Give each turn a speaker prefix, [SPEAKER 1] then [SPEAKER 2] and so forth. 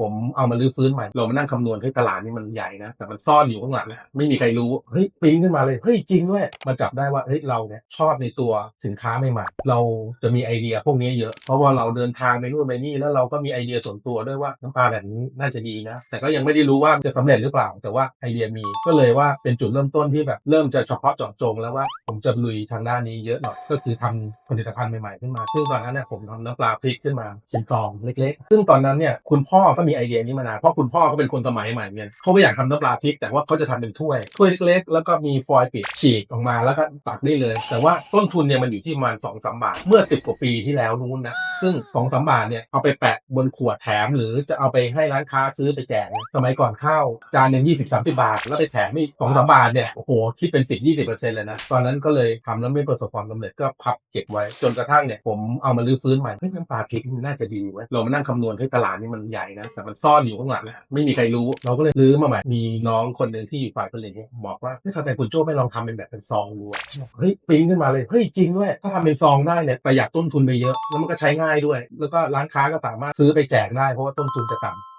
[SPEAKER 1] ผมเอามาลื้อฟื้นใหม่เรามานั่งคำนวณให้ตลาดนี่มันใหญ่นะ แต่มันซ่อนอยู่ข้างหลังนะไม่มีใครรู้ เฮ้ยปิ๊งขึ้นมาเลย เฮ้ยจริงด้วยมาจับได้ว่าเฮ้ยเราเนี่ยชอบในตัวสินค้าใหม่ๆเราจะมีไอเดียพวกนี้เยอะ เพราะว่าเราเดินทางไปนู่นไปนี่แล้วเราก็มีไอเดียส่วนตัวด้วยว่าน้ำปลาแบบนี้น่าจะดีนะ แต่ก็ยังไม่ได้รู้ว่าจะสำเร็จหรือเปล่า แต่ว่าไอเดียมีก็เลยว่าเป็นจุดเริ่มต้นที่แบบเริ่มจะเฉพาะเจาะจง แล้วว่าผมจะลุยทางด้านนี้เยอะหน่อยก็คือทำผลิตภัณฑ์ใหม่ๆขึ้นมา ซึ่งตอนนั้นเนี่ยผมทำน้ำปลาพริกขึ้นมาเป็นซองเล็ก ๆ ซึ่งตอนนั้นเนี่ยคุณพ่อก็มีไอเดียนี้มานานเพราะคุณพ่อก็เป็นคนสมัยใหม่เนี่ยเขาไม่อยากทำน้ำปลาพริกแต่ว่าเขาจะทำเป็นถ้วยถ้วยเล็กๆ แล้วก็มีฟอยล์ปิดฉีกออกมาแล้วก็ตักได้เลย แต่ว่าต้นทุนเนี่ยมันอยู่ที่ประมาณสองสามบาทเมื่อสิบกว่าปีที่แล้วนู้นนะซึ่งสองสามบาทเนี่ยเอาไปแปะบนขวดแถม หรือจะเอาไปให้ร้านค้าซื้อไปแจกสมัยก่อนข้าวจานหนึ่งยี่สิบสามสิบาท แล้วไปแถมอีกสองสามบาทเนี่ยโอ้โหคิดเป็นสิบยี่สิบเปอร์เซ็นต์เลยนะตอนนั้นก็เลยทำแล้วไม่ประสบความสำเร็จก็พับเก็บไว้จนกระทั่งเนี่ยผมเอามาลื้อฟื้นใหม่เฮ้ยน้ำปลาพริกนน่าจะดีเว้ยเรามานั่งคำนวณให้ตลาดนี่มันใหญ่นะแต่มันซ่อนอยู่ข้างหลังนะไม่มีใครรู้เราก็เลยรื้อมาใหม่มีน้องคนหนึ่งที่อยู่ฝ่ายผลิตเนี่ยบอกว่าไม่ทำไมคุณโจ้ไม่ลองทำเป็นแบบเป็นซองดูเฮ้ยปิ้งขึ้นมาเลยเฮ้ยจริงด้วยถ้าทำเป็นซองได้เนี่ยประหยัดต้นทุนไปเยอะแล้วมันก็ใช้ง่ายด้วย แล้วก็ร้านค้าก็สามารถซื้อไปแจกได้เพราะว่าต้นทุนจะต่ำ